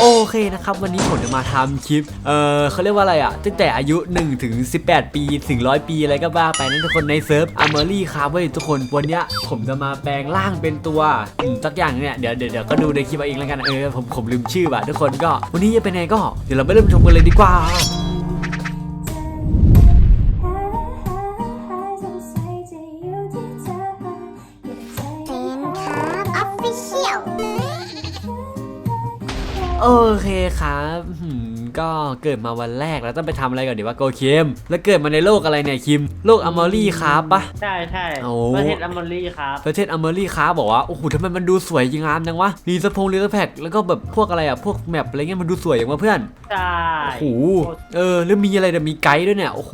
โอเคนะครับ วันนี้ผมจะมาทำคลิป เออเขาเรียกว่าอะไรอะ ตั้งแต่อายุ1ถึง18 ปีถึง 100 ปีอะไรก็ว่าไปนะทุกคนในเซิร์ฟอ r มอรี่ครับเว้ยทุกคนวันเนี้ยผมจะมาแปลงร่างเป็นตัวอืมสักอย่างเนี่ยเดี๋ยวเดี๋ยวเดี๋ยวก็ดูในคลิปเอาเองแล้วกันเออผมผมลืมชื่อว่ะทุกคนก็ วันนี้จะเป็นไงก็เดี๋ยวเราไปเริ่มชมกันเลยดีกว่าเป็นครับออฟฟิเชียล โอเคครับ ก็เกิดมาวันแรกแล้วต้องไปทำอะไรก่อนดีว่าโกเคมแล้วเกิดมาในโลกอะไรเนี่ยคิม โลกอ r มอรี่ครับปะใช่ใช่โอ้ประเทศอเมรีครับประเทศอเมริกาบอกว่าโอ้โหทำไมมันดูสวยจริงงามจังวะรีสพงรีสแพคแล้วก็แบบพวกอะไรอะพวกแมปอะไรเงี้ยมันดูสวยอย่างวะเพื่อนใช่โอ้โหเออแล้วมีอะไรเดี๋ยวมีไกด์ด้วยเนี่ยโอ้โห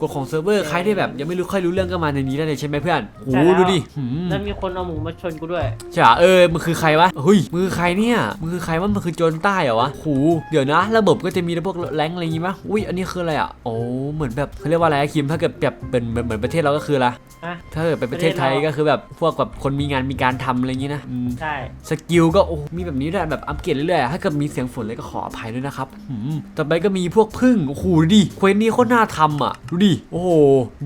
กฎของเซิร์ฟเวอร์ใครที่แบบยังไม่รู้ค่อยรู้เรื่องก็มาในนี้ได้เลยใช่ไหมเพื่อนโอ้โหดูดิหืมแล้วมีคนเอาหมูมาชนกูด้วยใช่เหรอเออมันคือใครวะเฮ้ยมือใครเนี่ยมือคือใครวะมันคือโจรใต้เหรอวะโอ้โหเดี๋ยวนะ ระบบก็จะมีพวกแรงค์อะไรอย่างงี้มั้ยอุ้ยอันนี้คืออะไรอะโอ้เหมือนแบบเขาเรียกว่าอะไรอะคิมถ้าเกิดแบบเป็นเหมือนเหมือนประเทศเราก็คืออะไรฮะถ้าเกิดเป็นประเทศไทยประเทศเราก็คือแบบพวกแบบคนมีงานมีการทำอะไรอย่างงี้นะอืมใช่สกิลก็โอ้มีแบบนี้ด้วยแบบอัปเกรดเรื่อยๆอะถ้าเกิดมีเสียงฝนเลยก็ขออภัยด้วยนะครับหืมต่อไปก็มีพวกพึ่งโอ้โหดูดิเควสนี้โคตรน่าทำอะดูดิโอ้โห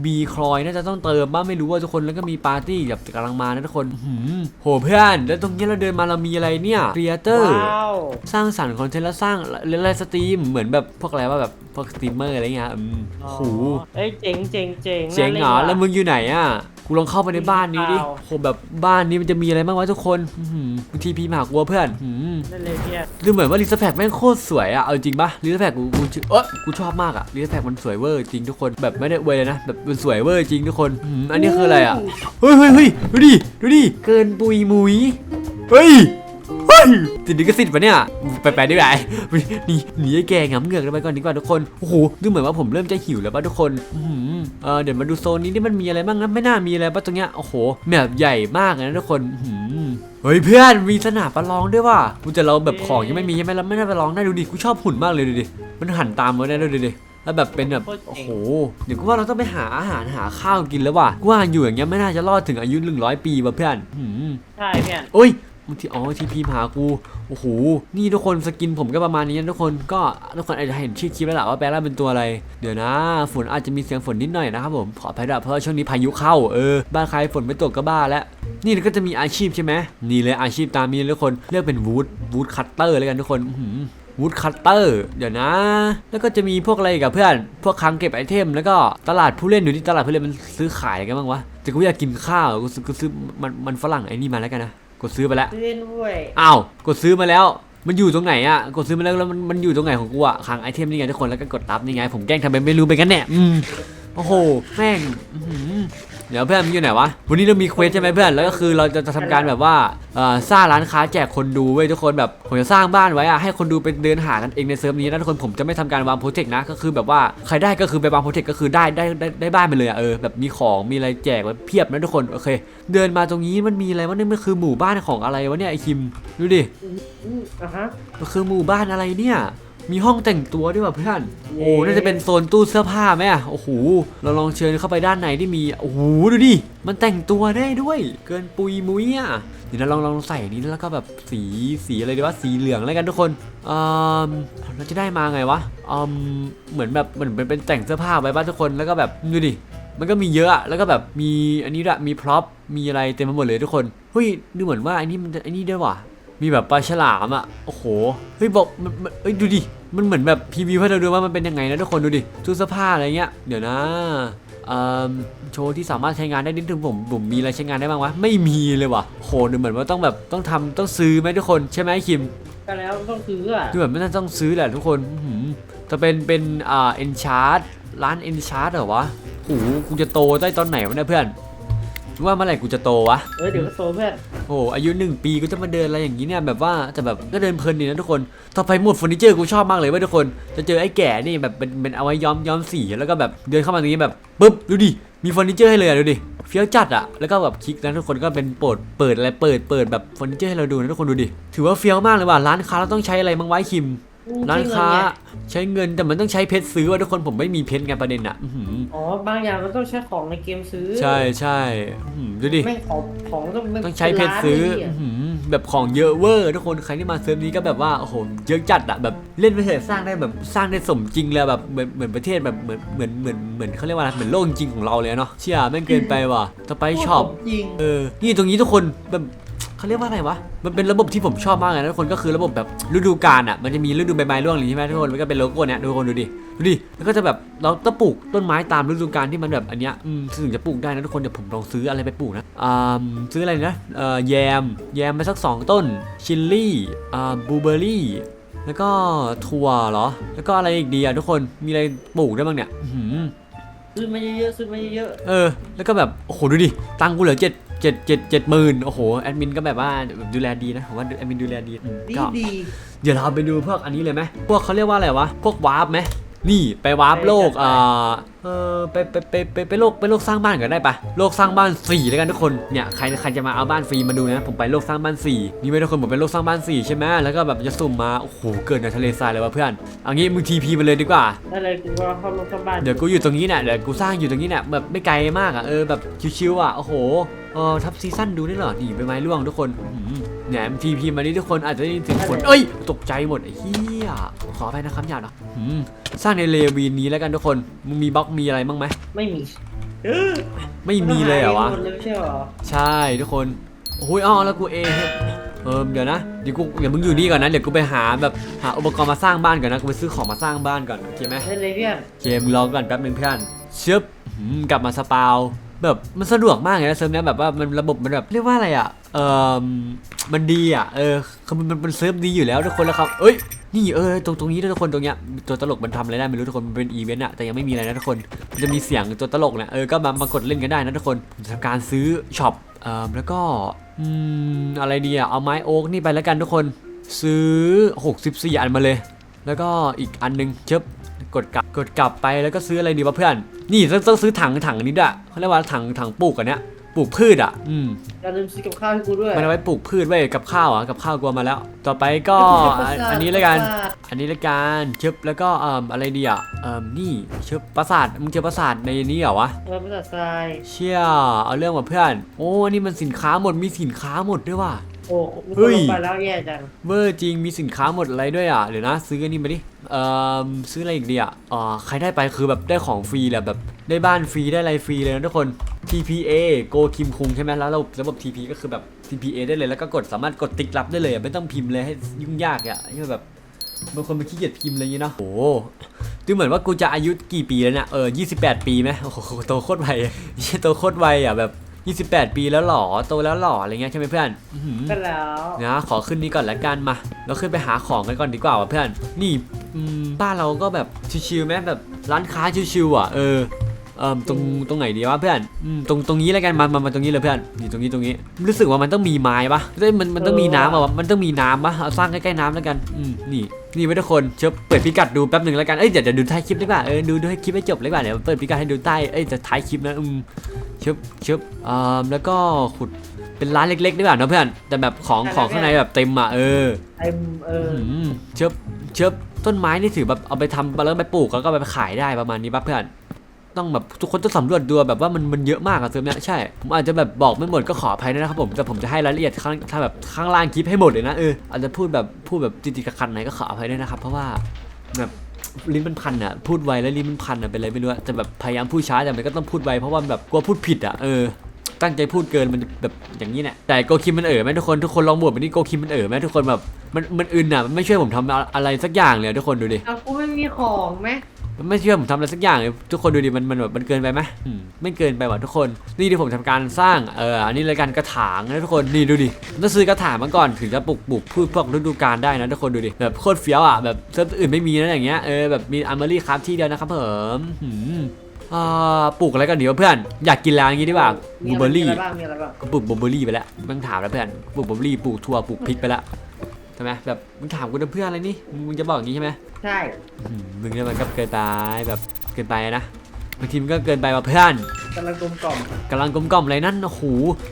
บีคลอยน่าจะต้องเติมบ้างไม่รู้ว่าทุกคนแล้วก็มีปาร์ตี้แบบกำลังมานะทุกคนหืมโหเพื่อนแล้วตรงนี้เราเดินมาเรามีอะไรเนี่ยครีเอเตอร์ว้าวสร้างสรรค์คอนเทนต์แล้วสร้างเล่นไลฟ์สตรีมเหมือนแบบพวกอะไรว่าแบบพวกสตรีมเมอร์อะไรเงี้ยอืมโอ้โหเอ้ยเจ๋งเจ๋งเจ๋งเจ๋งเหรอน่าล่นแล้วมึงอยู่ไหนอะกูลองเข้าไปในบ้านนี้ดิเปล่าโหแบบบ้านนี้มันจะมีอะไรบ้างวะทุกคนอื้อหือบางทีพี่มาหากลัวเพื่อนหืมนั่นเลยเพียรดูเหมือนว่าลิซแพคแม่งโคตรสวยอะเอาจริงปะลิซแพคกูกูชื่อเอ้ยกูชอบมากอะลิซแพคมันสวยเวอร์จริงทุกคนแบบไม่ได้อวยเลยนะแบบมันสวยเวอร์จริงทุกคนหืมอันนี้คืออะไรอะเฮ้ยเฮ้ยเฮ้ยดูดิดูดิเกินปุยมุยเฮ้ย เฮ้ยติดดิกสิทธิ์ปะเนี่ยไปไปได้ไหมนี่หนีไอ้แกงำเหงือกกันไปก่อนดีกว่าทุกคนโอ้โหดูเหมือนว่าผมเริ่มจะหิวแล้วป่ะทุกคนอื้อหือเออเดี๋ยวมาดูโซนนี้ที่มันมีอะไรบ้างนะไม่น่ามีอะไรป่ะตรงเนี้ยโอ้โหแบบใหญ่มากเลยนะทุกคนอื้อหือเฮ้ยเพื่อนมีสนามประลองด้วยว่ะกูจะเราแบบของยังไม่มีใช่ไหมเราไม่น่าไปลองได้ดูดิกูชอบหุ่นมากเลยดูดิมันหันตามมาได้ดูดิแล้วแบบเป็นแบบโอ้โหเดี๋ยวกูว่าเราต้องไปหาอาหารหาข้าวกินแล้วว่ะกูว่าอยู่อย่างเงี้ยไม่น่าจะรอดถึงอายุหนึ่งร้อยปีว่ะเพื่อนอื้อหือใช่เพียรโอ้ย บางทีอ๋อทีพีมหากูโอ้โหนี่ทุกคนสกินผมก็ประมาณนี้นะทุกคนก็ทุกคนอาจจะเห็นชื่อคลิปแล้วแหละว่าแปลงร่างเป็นตัวอะไร เดี๋ยวนะ ฝนอาจจะมีเสียงฝนนิดหน่อยนะครับผมขออภัยด้วยเพราะช่วงนี้พายุเข้าเออบ้านใครฝนไม่ตกก็บ้าแล้วนี่ก็จะมีอาชีพใช่ไหมนี่เลยอาชีพตามนี้เลยทุกคนเรียกเป็นวูดวูดคัตเตอร์เลยกันทุกคนหือวูดคัตเตอร์เดี๋ยวนะ แล้วก็จะมีพวกอะไรกับเพื่อน พวกคลังเก็บไอเทม แล้วก็ตลาดผู้เล่นอยู่ที่ตลาดผู้เล่นมันซื้อขายกันบ้างวะแต่กูอยากกินข้าวกูซื้อมันมันฝรั่งไอ้นี่มาแล้วกันนะ กดซื้อไปแล้วเล่นด้วยอ้าวกดซื้อมาแล้ว มันอยู่ตรงไหนอะกดซื้อมาแล้วแล้วมันมันอยู่ตรงไหนของกูอะขังไอเทมนี่ไงทุกคนแล้วก็กดตับนี่ไงผมแกล้งทำเป็นไม่รู้ไปกันแน่อืม โอ้โหแม่งอื้อหือเดี๋ยวเพื่อนมึงอยู่ไหนวะวันนี้เรามีเควสใช่ไหมเพื่อนแล้วก็คือเราจะจะทำการแบบว่าเอ่อสร้างร้านค้าแจกคนดูเว้ยทุกคนแบบผมจะสร้างบ้านไว้อะให้คนดูไปเดินหากันเองในเซิร์ฟนี้นะทุกคนผมจะไม่ทำการวางโปรเจกต์นะก็คือแบบว่าใครได้ก็คือไปวางโปรเจกต์ก็คือได้ได้ได้ได้บ้านไปเลยอะเออแบบมีของมีอะไรแจกไว้เพียบนะทุกคนโอเค เดินมาตรงนี้มันมีอะไรวะเนี่ยมันคือหมู่บ้านของอะไรวะเนี่ยไอคิมดูดิ อืมอะฮะ มันคือหมู่บ้านอะไรเนี่ย มีห้องแต่งตัวด้วยว่ะเพื่อนเย้โอ้น่าจะเป็นโซนตู้เสื้อผ้าไหมอะ โอ้โห เราลองเชิญเข้าไปด้านในที่มี โอ้โห ดูดิ มันแต่งตัวได้ด้วย เกินปุยมุ้ยอะ เดี๋ยวเราลองลองใส่นี้แล้วก็แบบสีสีอะไรดีวะ สีเหลืองแล้วกันทุกคนอืมเราจะได้มาไงวะอืมเหมือนแบบเหมือนเป็นเป็นแต่งเสื้อผ้าไว้บ้านทุกคน แล้วก็แบบดูดิ มันก็มีเยอะอะแล้วก็แบบมีอันนี้ด้วยมีพร็อพ มีอะไรเต็มไปหมดเลยทุกคน เฮ้ย ดูเหมือนว่าไอ้นี่มันไอ้นี่ด้วยว่ะ มีแบบปลาฉลามอะ โอ้โห เฮ้ยบอกมันมันเอ้ยดูดิ มันเหมือนแบบพรีวิวให้เราดูว่ามันเป็นยังไงนะทุกคนดูดิตู้เสื้อผ้าอะไรเงี้ย เดี๋ยวนะเอ่อโชว์ที่สามารถใช้งานได้นิดนึงผมผมมีอะไรใช้งานได้บ้างวะ ไม่มีเลยว่ะโหดูเหมือนว่าต้องแบบต้องทำต้องซื้อไหมทุกคนใช่ไหมคิมก็แล้วต้องซื้ออะดูเหมือนไม่น่าต้องซื้อแหละทุกคนอื้อหือจะเป็นเป็นอ่าเอ็นชาร์ดร้านเอ็นชาร์ดเหรอวะโหกูจะโตได้ตอนไหนวะเนี่ยเพื่อน ว่าเมื่อไหร่กูจะโตวะ เออเดี๋ยวก็โตเพื่อนโอ้อายุหนึ่งปีก็จะมาเดินอะไรอย่างนี้เนี่ยแบบว่าจะแบบก็เดินเพลินดีนะทุกคน ต่อไปหมวดเฟอร์นิเจอร์กูชอบมากเลยเว่าทุกคน จะเจอไอ้แก่นี่แบบเป็นเป็นเอาไว้ย้อมย้อมสีแล้วก็แบบเดินเข้ามาตรงนี้แบบปุ๊บดูดิมีเฟอร์นิเจอร์ให้เลยอะดูดิเฟี้ยวจัดอะแล้วก็แบบคลิกนะทุกคนก็เป็นเปิดเปิดอะไรเปิดเปิดแบบเฟอร์นิเจอร์ให้เราดูนะทุกคนดูดิถือว่าเฟี้ยวมากเลยว่ะร้านค้าเราต้องใช้อะไรบ้างไวะไอ้คิมอืม ร้านค้าใช้เงินไงใช้เงินแต่มันต้องใช้เพชรซื้อว่ะทุกคนผมไม่มีเพชรไงประเด็นอะอื้อหืออ๋อบางอย่างมันต้องใช้ของในเกมซื้อ ใช่ใช่อื้อหือดูดิแม่งของของต้องต้องใช้เพชรซื้ออื้อหือแบบของเยอะเวอร์ทุกคนใครที่มาเซิร์ฟนี้ก็แบบว่าโอ้โหเยอะจัดอะแบบเล่นไปเถอะสร้างได้แบบสร้างได้สมจริงเลยแบบเหมือนเหมือนประเทศแบบเหมือนเหมือนเหมือนเหมือนเขาเรียกว่าอะไรเหมือนโลกจริงของเราเลยอะเนาะเชี่ยแม่งเกินไปว่ะต่อไปช็อปจริงเออนี่ตรงนี้ทุกคนแบบ เขาเรียกว่าอะไรวะ มันเป็นระบบที่ผมชอบมากเลยนะทุกคนก็คือระบบแบบฤดูกาลอะ มันจะมีฤดูใบไม้ร่วงอย่างนี้ใช่ไหมทุกคน มันก็เป็นโลโก้เนี้ยทุกคนดูดิ ดูดิ แล้วก็จะแบบเราต้องปลูกต้นไม้ตามฤดูกาลที่มันแบบอันเนี้ยอืมถึงจะปลูกได้นะทุกคน เดี๋ยวผมลองซื้ออะไรไปปลูกนะอ่าซื้ออะไรนะเอ่อแยม แยมไปสักสองต้น ชิลลี่อ่าบลูเบอร์รี่แล้วก็ถั่วเหรอ แล้วก็อะไรอีกดีอะทุกคน มีอะไรปลูกได้บ้างเนี่ย อื้อหือ ซื้อมาเยอะๆซื้อมาเยอะเออ แล้วก็แบบ โอ้โห ดูดิ ตังค์กูเหลือเจ็ด เจ็ดเจ็ดเจ็ดหมื่นโอ้โหแอดมินก็แบบว่าแบบดูแลดีนะผมว่าแอดมินดูแลดีอืมๆดีก็ ดีเดี๋ยวเราไปดูพวกอันนี้เลยไหมพวกเขาเรียกว่าอะไรวะ พวกวาร์ปไหม นี่ไปวาร์ปโลกอ่าเออไปไปไปไปไปโลกไปโลกสร้างบ้านกันได้ปะโลกสร้างบ้านสี่แล้วกันทุกคน เนี่ยใครใครจะมาเอาบ้านฟรีมาดูนะ ผมไปโลกสร้างบ้านสี่นี่ไม่ทุกคนผมไปโลกสร้างบ้านสี่ใช่ไหมแล้วก็แบบจะสุ่มมา โอ้โห เกิดในทะเลทรายเลยว่ะเพื่อนเอางี้มึงทีพีมาเลยดีกว่าได้เลยกูก็เข้าลงเข้าบ้านเดี๋ยวกูอยู่ตรงนี้เนี่ยเดี๋ยวกูสร้างอยู่ตรงนี้เนี่ยแบบไม่ไกลมากอะเออแบบชิวๆอะโอ้โห เออทับซีซั่นดูได้เหรอนี่ใบไม้ร่วงทุกคนอื้อหือเนี่ยทีพีมานี่ทุกคนอาจจะได้ยินเสียงฝนเอ้ย ตกใจหมดไอ้เหี้ยขอไปนะครับอย่าเนาะอื้อหือสร้างในเลวีนนี้แล้วกันทุกคนมึงมีบล็อกมีอะไรบ้างไหมไม่มีไม่มีเลยเหรอวะหมดเลยไม่ใช่เหรอใช่ทุกคนโอ้ยอ้อแล้วกูเองเออเดี๋ยวนะเดี๋ยวกูเดี๋ยวมึงอยู่นี่ก่อนนะเดี๋ยวกูไปหาแบบหาอุปกรณ์มาสร้างบ้านก่อนนะกูไปซื้อของมาสร้างบ้านก่อนโอเคไหมได้เลยเพื่อนเกมรอก่อนแป๊บนึงเพื่อนชึบหืมกลับมาสปาว แบบมันสะดวกมากเลยนะเซิร์ฟเนี้ยแบบว่ามันระบบมันแบบเรียกว่าอะไรอะเออมันดีอะเออคือมันมันเซิร์ฟดีอยู่แล้วทุกคนแล้วครับ เอ้ยนี่เออตรงตรงนี้ทุกคนตรงเนี้ยตัวตลกมันทำอะไรได้ไม่รู้ทุกคนมันเป็นอีเวนต์อะแต่ยังไม่มีอะไรนะทุกคนมันจะมีเสียงตัวตลกเนี่ยเออก็มามากดเล่นกันได้นะทุกคนทำการซื้อช็อปเอ่อแล้วก็อืมอะไรดีอะเอาไม้โอ๊กนี่ไปแล้วกันทุกคน ซื้อ 64 อันมาเลย แล้วก็อีกอันหนึงเชิบ กดกลับกดกลับไปแล้วก็ซื้ออะไรดีวะเพื่อน นี่ต้องต้องซื้อถังถังอันนี้ด้วยเขาเรียกว่าถังถังปลูกอันเนี้ยปลูกพืชอะ อืมอย่าลืมซื้อกับข้าวให้กูด้วยมันเอาไว้ปลูกพืชไว้กับข้าวอะกับข้าวกลัวมาแล้ว ต่อไปก็อันอันนี้แล้วกัน อันนี้ละกันเชิบแล้วก็เอ่ออะไรดีอะเอ่อนี่เชิบปราสาทมึงเจอปราสาทในนี้เหรอวะเออภาษาทรายเชี่ยเอาเรื่องมาเพื่อน โอ้นี่มันสินค้าหมดมีสินค้าหมดด้วยว่ะ โอ้มีเฮ้คนยลงไปแล้วแย่จังเวอร์จริงมีสินค้าหมดอะไรด้วยอะเดี๋ยวนะ ซื้ออันนี้มาดิเอ่อซื้ออะไรอีกดีอะอ่าใครได้ไปคือแบบได้ของฟรีแหละแบบได้บ้านฟรีได้อะไรฟรีเลยนะทุกคน TPA Go คิมคุงใช่ไหมแล้วระบบระบบ TP ก็คือแบบ TPA ได้เลยแล้วก็กดสามารถกดติ๊กรับได้เลยอะไม่ต้องพิมพ์เลยให้ยุ่งยากอะที่แบบบางคนมันขี้เกียจพิมพ์อะไรอย่างงี้เนาะโอ้โหดูเหมือนว่ากูจะอายุกี่ปีแล้วเนี่ยเออ28 ปีไหมโอ้โหโตโคตรไวเหี้ยโตโคตรไวอะแบบ 28 ปีแล้วหรอโตแล้วหรออะไรเงี้ยใช่ไหมเพื่อนอื้อหือก็แล้วนะขอขึ้นนี้ก่อนละกันมา เราขึ้นไปหาของกันก่อนดีกว่าว่ะเพื่อน นี่อืมบ้านเราก็แบบชิวๆไหมแบบร้านค้าชิวๆอะเออเออตรงตรงไหนดีวะเพื่อนอืมตรงตรงนี้แล้วกันมามามาตรงนี้เลยเพื่อนนี่ตรงนี้ตรงนี้ รู้สึกว่ามันต้องมีไม้ปะเอ้ยมันมันต้องมีน้ำอะวะมันต้องมีน้ำปะเอาสร้างใกล้ๆน้ำแล้วกันอืมนี่นี่ไว้ทุกคนเชิญเปิดพิกัดดูแป๊บหนึ่งแล้วกันเอ้ยเดี๋ยวเดี๋ยวดูท้ายคลิปดีกว่าเออดูดูให้คลิปให้จบเลยดีกว่าเดี๋ยวเปิดพิกัดให้ดูใต้เอ้ยจะท้ายคลิปนะอืมเชิบเชิบอ่าแล้วก็ขุดเป็นร้านเล็กๆดีกว่าเนอะเพื่อนแต่แบบของของข้างในแบบเต็มอะเออไอ้เออหืมเชิบเชิบต้นไม้นี่ถือแบบเอาไปทำแล้วไปปลูกแล้วก็ไปขายได้ประมาณนี้ป่ะเพื่อน ต้องแบบทุกคนต้องสำรวจดูแบบว่ามันมันเยอะมากอะเซิร์ฟเนี้ยใช่ ผมอาจจะแบบบอกไม่หมดก็ขออภัยด้วยนะครับผมแต่ผมจะให้รายละเอียดข้างถ้าแบบข้างล่างคลิปให้หมดเลยนะเอออาจจะพูดแบบพูดแบบติดๆขัดๆไหนก็ขออภัยด้วยนะครับเพราะว่าแบบ ลิ้นมันพันอะพูดไวแล้วลิ้นมันพันอะเป็นอะไรไม่รู้อะแต่แบบพยายามพูดช้าแต่มันก็ต้องพูดไวเพราะว่าแบบกลัวพูดผิดอะเออตั้งใจพูดเกินมันแบบอย่างนี้เนี่ยแต่โกคิมมันเอ๋อไหมทุกคนทุกคนลองบวชไปนี่โกคิมมันเอ๋อไหมทุกคนแบบมันมันอื่นอะมันไม่ช่วยผมทำอะไรสักอย่างเลยทุกคนดูดิเอากูไม่มีของไหม มันไม่ช่วยผมทำอะไรสักอย่างเลยทุกคนดูดิมันมันแบบมันเกินไปไหมอืมไม่เกินไปว่ะทุกคน นี่ที่ผมทำการสร้างเอออันนี้รายการกระถางนะทุกคนนี่ดูดิต้องซื้อกระถางมาก่อนถึงจะปลูกปลูกพืชพวกฤดูกาลได้นะทุกคนดูดิแบบโคตรเฟี้ยวอะแบบเซิร์ฟอื่นไม่มีนะอย่างเงี้ยเออแบบมีอัลเมอรี่ครับที่เดียวนะครับผมหืมอ่าปลูกอะไรกันดีวะเพื่อน อยากกินแล้วอย่างงี้ดีกว่าบลูเบอร์รี่มีอะไรบ้างมีอะไรบ้างก็ปลูกบลูเบอร์รี่ไปแล้วมึงถามแล้วเพื่อนปลูกบลูเบอร์รี่ปลูกถั่วปลูกพริกไปแล้ว ใช่ไหมแบบมึงถามกูนะเพื่อนอะไรนี่มึงจะบอกอย่างนี้ใช่ไหมใช่ อืมมึงเนี่ยมันก็เกินไปแบบเกินไปนะบางทีมันก็เกินไปว่ะเพื่อน กำลังกลมกล่อมกำลังกลมกล่อมอะไรนั่นโอ้โห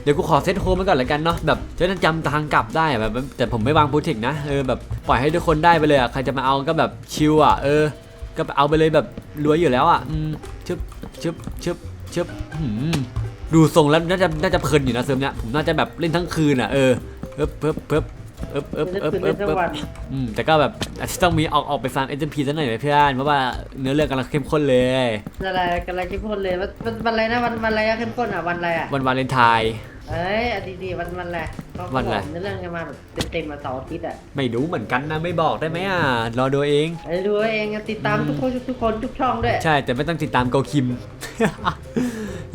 เดี๋ยวกูขอเซตโฮมไว้ก่อนละกันเนาะแบบจะได้จำทางกลับได้อะแบบแต่ผมไม่วางโปรเทคนะเออแบบปล่อยให้ทุกคนได้ไปเลยอะใครจะมาเอาก็แบบชิลอะเออ ก็เอาไปเลยแบบรวยอยู่แล้วอะอืมชึบชึบชึบชึบหืมดูทรงแล้วน่าจะน่าจะเพลินอยู่นะเซิร์ฟเนี้ยผมน่าจะแบบเล่นทั้งคืนอะเออเอิบเอิบเอิบ เอิบเอิบจะเอิบคืนเอิเล่บนทั้งเอิบวันอืมแต่ก็แบบอาจจะต้องมีออกออกไปฟังเอ็นพีซะหน่อยไหมเพื่อนเพราะว่าเนื้อเรื่องกำลังเข้มข้นเลยอะไรกำลังเข้มข้นเลยวันวันวันอะไรนะวันวันอะไรอะเข้มข้นอะวันอะไรอะวันวาเลนไทน์เอ้ยอะดีๆวันวันอะไรเขาวันอะไรบอกเรื่องกันมาแบบเต็มๆมาเสาร์อาทิตย์อะไม่รู้เหมือนกันนะไม่บอกได้ไหมอะรอดูเองไอ้ดูเองอะติดตามทุกคนทุกคนทุกช่องด้วยใช่แต่ไม่ต้องติดตามโกคิม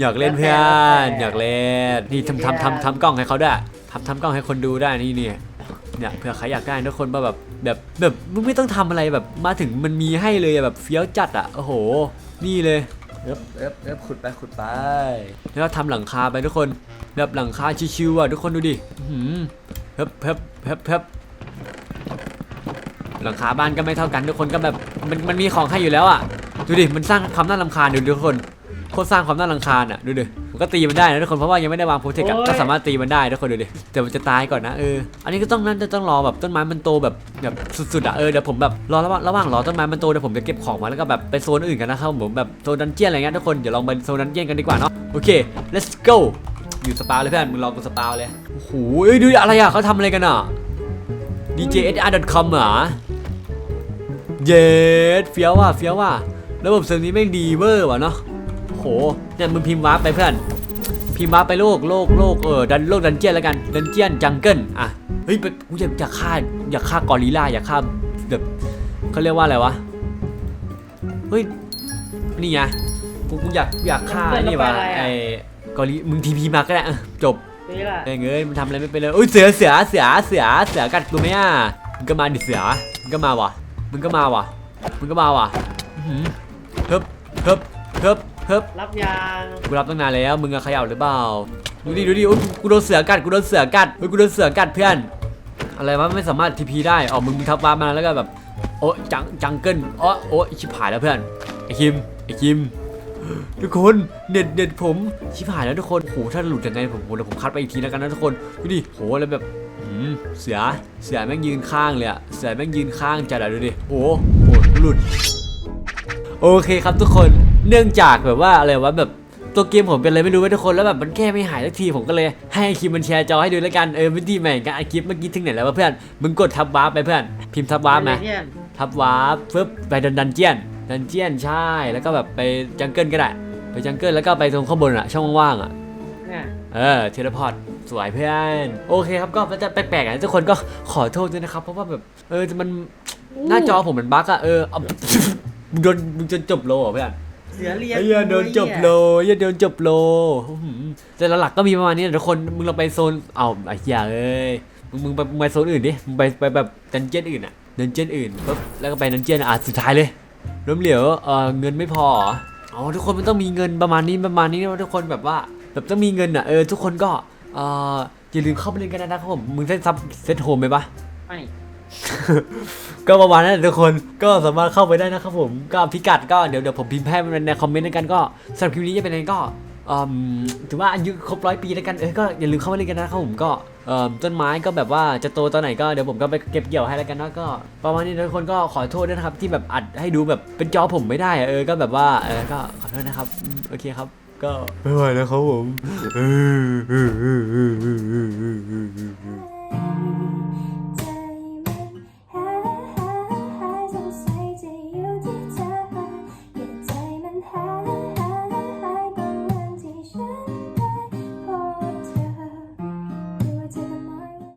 อยากเล่นเพื่อนอยากเล่นนี่ทำทำทำทำกล้องให้เขาด้วยทำทำกล้องให้คนดูได้นี่เนี่ย เนี่ยเผื่อใครอยากได้ทุกคนว่าแบบแบบแบบมึงไม่ต้องทำอะไรแบบมาถึงมันมีให้เลยอะแบบเฟี้ยวจัดอะโอ้โห นี่เลยเอ๊บเอ๊บเอ๊บขุดไปขุดไปแล้วก็ทำหลังคาไปทุกคนแบบหลังคาชิวๆอะทุกคนดูดิอื้อหือเฮ้บเฮ้บเฮ้บเฮ้บหลังคาบ้านก็ไม่เท่ากันทุกคนก็แบบมันมันมีของให้อยู่แล้วอะดูดิมันสร้างความน่ารำคาญดูดิทุกคนโคตรสร้างความน่ารำคาญอะดูดิมัน ก็ตีมันได้นะทุกคนเพราะว่ายังไม่ได้วางโปรเทคอะก็สามารถตีมันได้ทุกคนดูดิแต่มันจะตายก่อนนะเอออันนี้ก็ต้องนั่นจะต้องรอแบบต้นไม้มันโตแบบแบบสุดๆอะเออเดี๋ยวผมแบบรอระหว่างระหว่างรอต้นไม้มันโตเดี๋ยวผมจะเก็บของมาแล้วก็แบบไปโซนอื่นกันนะครับผมแบบโซนดันเจียนอะไรเงี้ยทุกคนเดี๋ยวลองไปโซนดันเจียนกันดีกว่าเนาะโอเค let's go อยู่สปาวเลยเพื่อนมึงลองกูสปาวเลยโอ้โหเอ้ยดูดิอะไรอะเขาทำอะไรกันอะ djsr.com เหรอ เย็ดเฟี้ยวว่ะเฟี้ยวว่ะระบบเซิร์ฟนี้แม่งดีเวอร์ว่ะเนาะ โหเนี่ยมึงพิมพ์วาร์ปไปเพื่อน พิมพ์วาร์ปไปโลกโลกโลกเออดันโลกดันเจียนแล้วกันดันเจียนจังเกิลอะเฮ้ยไปกูอยากอยากฆ่าอยากฆ่ากอริลลาอยากฆ่าแบบเขาเรียกว่าอะไรวะเฮ้ยนี่ไงกูกูอยากอยากฆ่าไอ้นี่วะไอ้กอริมึงทีพีมาก็ได้เออจบนี่แหละเอ้ยเงยมันทำอะไรไม่เป็นเลยอุ้ยเสือเสือเสือเสือเสือกัดกูไหมอะมึงก็มาดิเสือมึงก็มาว่ะมึงก็มาว่ะมึงก็มาว่ะอื้อหือเฮิบเฮิบเฮิบ เฮิบรับยางกูรับตั้งนานแล้ว มึงอะเขย่าหรือเปล่า ดูดิดูดิอุ๊ยกูโดนเสือกัด กูโดนเสือกัดเฮ้ยกูโดนเสือกัดเพื่อน อะไรวะไม่สามารถทีพีได้อ๋อมึงมึงทับวาร์ปมาแล้วก็แบบ โอ้จังจังเกิลอ๋อโอ้ชิบหายแล้วเพื่อน ไอคิม ไอคิม ทุกคนเน็ตเน็ตผม ชิบหายแล้วทุกคน โห ถ้าหลุดยังไงผมผมเดี๋ยวผมคัดไปอีกทีแล้วกันนะทุกคน ดูดิ โหแล้วแบบหืมเสือ เสือแม่งยืนข้างเลยอะเสือแม่งยืนข้างจัดอะดูดิโหโหหลุด โอเคครับทุกคน เนื่องจากแบบว่าอะไรวะแบบตัวเกมผมเป็นอะไรไม่รู้เว้ยทุกคนแล้วแบบมันแก้ไม่หายสักทีผมก็เลยให้ไอ้คิมมันแชร์จอให้ดูแล้วกันเออวิธีใหม่การอัดคลิปเมื่อกี้ถึงไหนแล้ววะเพื่อนมึงกดทับวาร์ปไปเพื่อนพิมพ์ทับวาร์ปมาเพื่อนทับวาร์ปฟึบไปดันดันเจียนดันเจียนใช่แล้วก็แบบไปจังเกิลก็ได้ไปจังเกิลแล้วก็ไปตรงข้างบนอะช่องว่างๆอะเนี่ยเออเทเลพอร์ตสวยเพื่อนโอเคครับก็มันจะแปลกๆอะทุกคนก็ขอโทษด้วยนะครับ เพราะว่าแบบเออมันหน้าจอผมมันบั๊กอะเออเอามึงโดนมึงจนจบโลเหรอเพื่อน เสือเรียนไอ้เหี้ยโดนจบโลไอ้เหี้ยโดนจบโลอื้อหือแต่หลักๆก็มีประมาณนี้นะทุกคนมึงลองไปโซนเอาไอ้เหี้ยเอ้ยมึงมึงไปมึงไปโซนอื่นดิมึงไปไปแบบดันเจียนอื่นอะดันเจียนอื่นปุ๊บแล้วก็ไปดันเจียนอะสุดท้ายเลยล้มเหลวเออเงินไม่พอเหรออ๋อทุกคนมันต้องมีเงินประมาณนี้ประมาณนี้นะทุกคนแบบว่าแบบต้องมีเงินอะเออทุกคนก็เอออย่าลืมเข้าไปเล่นกันนะครับผมมึงเซ็ตซับเซ็ตโฮมไหมปะไม่ ก็ประมาณนั้นทุกคนก็สามารถเข้าไปได้นะครับผมก็พิกัดก็เดี๋ยวเดี๋ยวผมพิมพ์ให้มันในคอมเมนต์แล้วกันก็สำหรับคลิปนี้จะเป็นยังไงก็อืมถือว่าอายุครบร้อยปีแล้วกันเออก็อย่าลืมเข้ามาเล่นกันนะครับผมก็ต้นไม้ก็แบบว่าจะโตตอนไหนก็เดี๋ยวผมก็ไปเก็บเกี่ยวให้แล้วกันเนาะก็ประมาณนี้ทุกคนก็ขอโทษด้วยนะครับ ที่แบบอัดให้ดูแบบเป็นจอผมไม่ได้อะเออก็แบบว่าเออก็ขอโทษนะครับโอเคครับ ก็ไม่ไหวแล้วครับผม